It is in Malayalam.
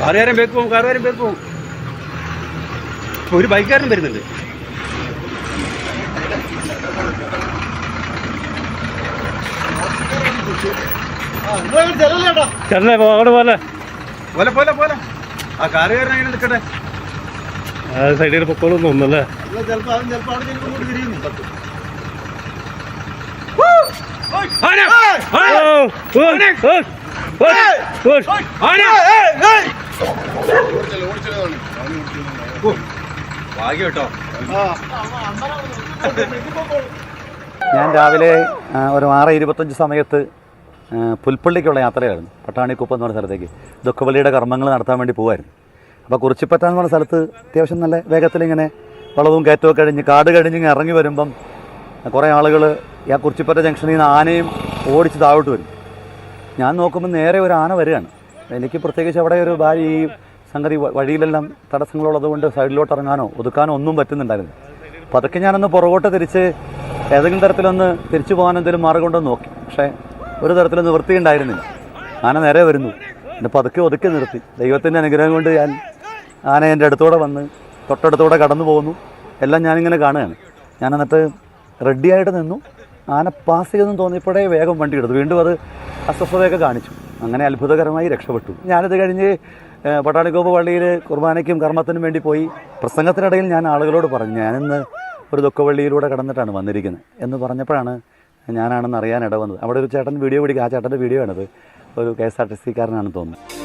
കാറുകാരൻ ബേക്ക് പോകും കാറുകാരൻ ബേക്ക്. പോകും ഒരു ബൈക്കുകാരൻ വരുന്നുണ്ട്. ചേട്ടനെ അവിടെ പോലെ പോലെ പോലെ പോലെ. ആ കാറുകാരൻ അങ്ങനെ നിൽക്കട്ടെ? സൈഡിൽ പൊക്കോളൊന്നും ഒന്നല്ലേ ആന! ഞാൻ രാവിലെ ഒരു ആറ് ഇരുപത്തഞ്ച് സമയത്ത് പുൽപ്പള്ളിക്കുള്ള യാത്രയായിരുന്നു. പട്ടാണിക്കുപ്പം എന്ന് പറഞ്ഞ സ്ഥലത്തേക്ക്. ദുഃഖവലിയുടെ കർമ്മങ്ങൾ നടത്താൻ വേണ്ടി പോകുമായിരുന്നു അപ്പോൾ കുറിച്ചിപ്പറ്റ എന്ന് പറഞ്ഞ സ്ഥലത്ത് അത്യാവശ്യം നല്ല വേഗത്തിൽ ഇങ്ങനെ വളവും കയറ്റവും കഴിഞ്ഞ് കാട് കഴിഞ്ഞ് ഇറങ്ങി വരുമ്പം കുറേ ആളുകൾ ആ കുറിച്ചിപ്പറ്റ ജംഗ്ഷനിൽ നിന്ന് ആനയും ഓടിച്ച് താഴോട്ട് വരും. ഞാൻ നോക്കുമ്പോൾ നേരെ ഒരു ആന വരികയാണ്. എനിക്ക് പ്രത്യേകിച്ച് അവിടെ ഒരു ഭാര്യ ഈ സംഗതി വഴിയിലെല്ലാം തടസ്സങ്ങളുള്ളത് കൊണ്ട് സൈഡിലോട്ട് ഇറങ്ങാനോ ഒതുക്കാനോ ഒന്നും പറ്റുന്നുണ്ടായിരുന്നു അപ്പോൾ അതൊക്കെ ഞാനൊന്ന് പുറകോട്ട് തിരിച്ച് ഏതെങ്കിലും തരത്തിലൊന്ന് തിരിച്ചു പോകാൻ എന്തെങ്കിലും മാർഗം ഉണ്ടോ നോക്കി. പക്ഷേ ഒരു തരത്തിലും നിവൃത്തി ഉണ്ടായിരുന്നില്ല ആന നേരെ വരുന്നു. എന്നെ പതുക്കെ ഒതുക്കി നിർത്തി. ദൈവത്തിന്റെ അനുഗ്രഹം കൊണ്ട് ഞാൻ ആന എന്റെ അടുത്തൂടെ വന്ന് തൊട്ടടുത്തൂടെ കടന്നു പോകുന്നു. എല്ലാം ഞാനിങ്ങനെ കാണുകയാണ്. ഞാൻ എന്നിട്ട് റെഡിയായിട്ട് നിന്നു. ആന പാസ് ചെയ്തെന്ന് തോന്നിയപ്പോഴേ വേഗം വണ്ടി എടുത്തു. വീണ്ടും അത് അസ്വസ്ഥതയൊക്കെ കാണിച്ചു. അങ്ങനെ അത്ഭുതകരമായി രക്ഷപ്പെട്ടു. ഞാനത് കഴിഞ്ഞ് പട്ടാളിക്കോപ്പ് പള്ളിയിൽ കുർബാനയ്ക്കും കർമ്മത്തിനും വേണ്ടി പോയി പ്രസംഗത്തിനിടയിൽ ഞാൻ ആളുകളോട് പറഞ്ഞു ഞാനിന്ന് ഒരു ദുഃഖവള്ളിയിലൂടെ കടന്നിട്ടാണ് വന്നിരിക്കുന്നത്. എന്ന് പറഞ്ഞപ്പോഴാണ് ഞാനാണെന്ന് അറിയാൻ ഇട വന്നത് അവിടെ ഒരു ചേട്ടൻ വീഡിയോ പിടിക്കുക ആ ചേട്ടന്റെ വീഡിയോ ആണത്. ഒരു കെ എസ് ആർ ടി സിക്കാരനാണെന്ന് തോന്നുന്നു.